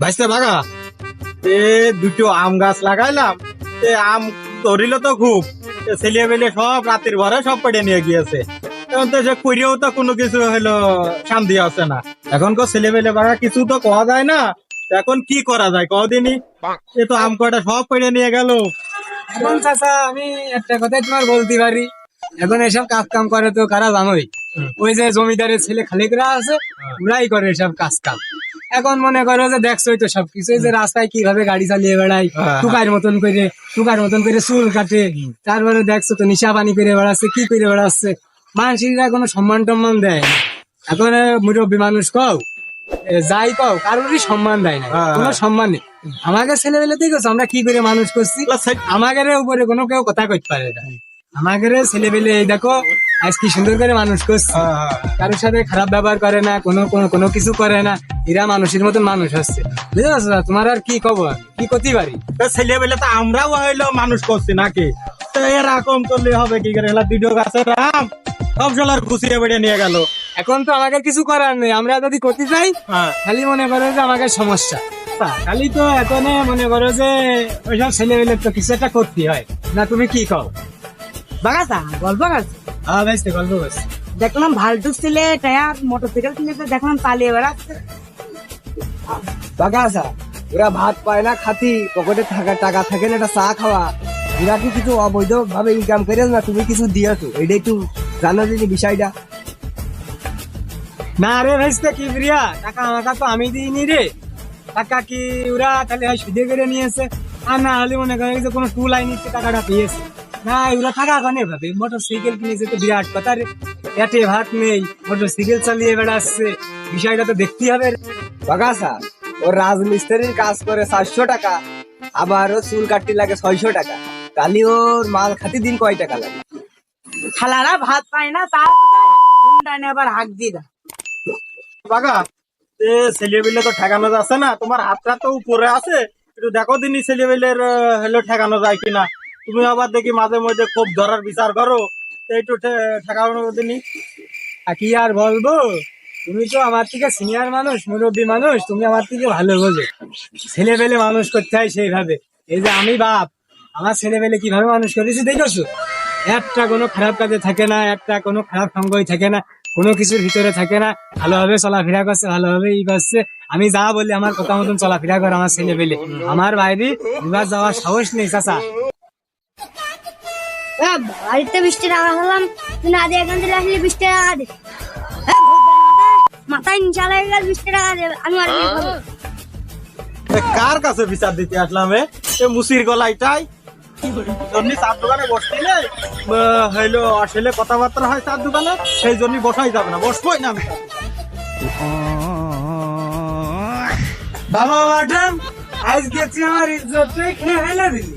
ভাইস্তে বাগা এ দুটো আম গাছ লাগাইলাম। এ আম ধরিল তো খুব। ছেলে বেলে সব রাতের ঘরে সব পেটে নিয়ে গিয়েছে। এখন তো সে কইরেও তো কোনো কিছু হলো শান্তি আছে না। এখন কো ছেলে বেলে বাগা কিছু তো কওয়া যায় না। এখন কি করা যায় কদিনই এ তো আম কয়টা সব পেড়ে নিয়ে গেল। এখন চাচা আমি একটা কথাই তোমার বলতে পারি। এখন এসব কাজ কাম করে তো কারা জানোই? ওই যে জমিদারের ছেলে খালিকরা আছে ওরাই করে এসব কাজ কাম এখন মনে করো যে দেখছোই তো সবকিছু যে রাস্তায় কীভাবে গাড়ি চালিয়ে বেড়াই হ্যাঁ। টুকার মতন করে টুকার মতন করে চুল কাটে তারপরে দেখছ তো নিশা পানি করে বেড়াচ্ছে কি করে বেড়াচ্ছে। মানুষেরা কোনো সম্মান টম্মান দেয় না। এখন মুরব্বী মানুষ কও যাই কও কারোরই সম্মান দেয় না হ্যাঁ, কোনো হ্যাঁ। সম্মান নেই। আমাকে ছেলেবেলে দেখেছ আমরা কি করে মানুষ করছি? আমাদের উপরে কোনো কেউ কথা কইতে পারে না। আমাদের ছেলেবেলে এই দেখো আজ কি সুন্দর করে মানুষ করছে। কারোর সাথে খারাপ ব্যবহার করে না কোনো কোনো কোনো কিছু করে না এরা মানুষের মতন মানুষ হচ্ছে। বুঝতে পারছ না? তোমার আর কি খবর? কি করতে পারি তো ছেলে বেলে তো আমরাও হইল মানুষ করছি নাকি? তো এরকম করলে হবে কি করে? এলা দুটো গাছের আম সব জলার খুশিয়ে বেড়ে নিয়ে গেল। এখন তো আমাকে কিছু করার নেই। আমরা যদি করতে চাই হ্যাঁ। খালি মনে করো যে আমাকে সমস্যা। খালি তো এখন মনে করো যে ওইসব ছেলে ছেলেবেলে তো কিছু একটা করতে হয়। না তুমি কি কও? বাগাসা গল্প গাছ হ্যাঁ দেখলাম ভাল্টু ছেলে টায়ার মোটরসাইকেল দেখলাম পালিয়ে বেড়াচ্ছে। বাগাসা ওরা ভাত পায় না খাতি পকেটে থাকা টাকা থাকে না একটা চা খাওয়া। এরা কি কিছু অবৈধ ভাবে ইনকাম করে না তুমি কিছু দিয়েছ? এটা একটু জানো যদি বিষয়টা। না রে ভাইস্তে কি প্রিয়া টাকা আমাকে তো আমি দিইনি রে। টাকা কি ওরা তাহলে সুদে করে নিয়েছে? আর না হলে মনে করে যে কোনো টুল আইনি টাকাটা পেয়েছে। না কানে ভাবে কিনেছে বিরাট কথা রে। পেটে ভাত নেই মোটর সাইকেল চালিয়ে বেড়াচ্ছে। বিষয়টা তো দেখতেই হবে বাগাসা ও রাজমিস্ত্রির কাজ করে চারশো টাকা আবার ও চুল কাটতে লাগে ছয়শো টাকা। তাহলে ওর মাল খাতি দিন কয় টাকা লাগে? খালারা ভাত পায় না তার আবার হাক দিয়ে বাগা এ তো ঠেকানো যাচ্ছে না। তোমার হাতটা তো উপরে আছে। একটু দেখো দিনই ছেলে বেলের হলো ঠেকানো যায় কিনা। তুমি আবার দেখি মাঝে মধ্যে খুব ধরার বিচার করো তো একটু ঠে- ঠেকানো দিনই আর কি আর বলব? তুমি তো আমার থেকে সিনিয়র মানুষ মুরব্বী মানুষ তুমি আমার থেকে ভালো বোঝো। ছেলে পেলে মানুষ করতে হয় সেইভাবে। এই যে আমি বাপ আমার ছেলে পেলে কীভাবে মানুষ করেছি দেখেছ? একটা কোনো খারাপ কাজে থাকে না একটা কোনো খারাপ সঙ্গই থাকে না কোনো কিছুর ভিতরে থাকে না। ভালোভাবে চলাফেরা করছে ভালোভাবে ই করছে। আমি যা বলি আমার কথা মতন চলাফেরা করে আমার ছেলে পেলে আমার বাইরে বিবাহ যাওয়ার সাহস নেই হ্যাঁ, বাড়িতে বৃষ্টি টাকা হলাম না এখান থেকে আসলে বৃষ্টি দে হ্যাঁ, মাথায়- নিচা লেগে গেল বৃষ্টি দে আমি আর কার কাছে বিচার দিতে আসলাম এ মুসির দোকানে হইল আসলে কথাবার্তা হয় চার দোকানে সেই জন্য বসাই যাবে না বসবোই না আমি বাবা ম্যাডাম আজ গেছি আমার ইজ্জত খেয়ে ফেলে দিলি